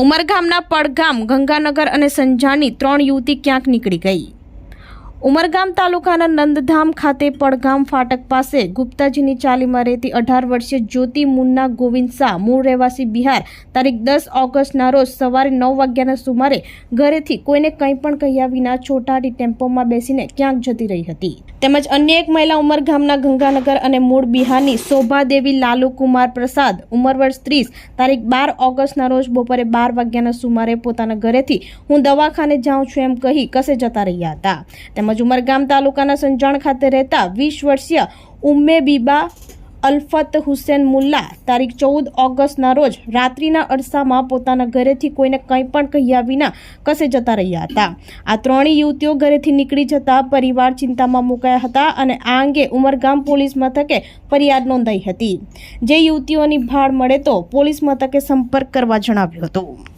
ઉમરગામના પડગામ, ગંગાનગર અને સંજાની ત્રણ યુવતી ક્યાંક નીકળી ગઈ. ઉમરગામ તાલુકાના નંદધામ ખાતે પડગામ ફાટક પાસે ગુપ્તાજીની ચાલીમાં રહેતી અઢાર વર્ષીય જ્યોતિ મુન્ના ગોવિંદ શાહ, મૂળ રહેવાસી બિહાર, તારીખ દસ ઓગસ્ટના રોજ સવારે નવ વાગ્યાના સુમારે ઘરેથી કોઈને કંઈ પણ કહ્યા વિના છોટાડી ટેમ્પોમાં બેસીને ક્યાંક જતી રહી હતી. તેમજ અન્ય એક મહિલા ઉમરગામના ગંગાનગર અને મૂળ બિહારની શોભાદેવી લાલુ કુમાર પ્રસાદ, ઉંમર વર્ષ ત્રીસ, તારીખ બાર ઓગસ્ટના રોજ બપોરે બાર વાગ્યાના સુમારે પોતાના ઘરેથી હું દવાખાને જાઉં છું એમ કહી કસે જતા રહ્યા હતા. તેમજ ઉમરગામ તાલુકાના સંજાણ ખાતે રહેતા વીસ વર્ષીય ઉમ્મે બીબા અલ્ફત હુસેન મુલ્લા તારીખ ચૌદ ઓગસ્ટના રોજ રાત્રિના અરસામાં પોતાના ઘરેથી કોઈને કંઈ પણ કહ્યા વિના કસે જતા રહ્યા હતા. આ ત્રણેય યુવતીઓ ઘરેથી નીકળી જતા પરિવાર ચિંતામાં મુકાયા હતા અને આ અંગે ઉમરગામ પોલીસ મથકે ફરિયાદ નોંધાઈ હતી. જે યુવતીઓની ભાળ મળે તો પોલીસ મથકે સંપર્ક કરવા જણાવ્યું હતું.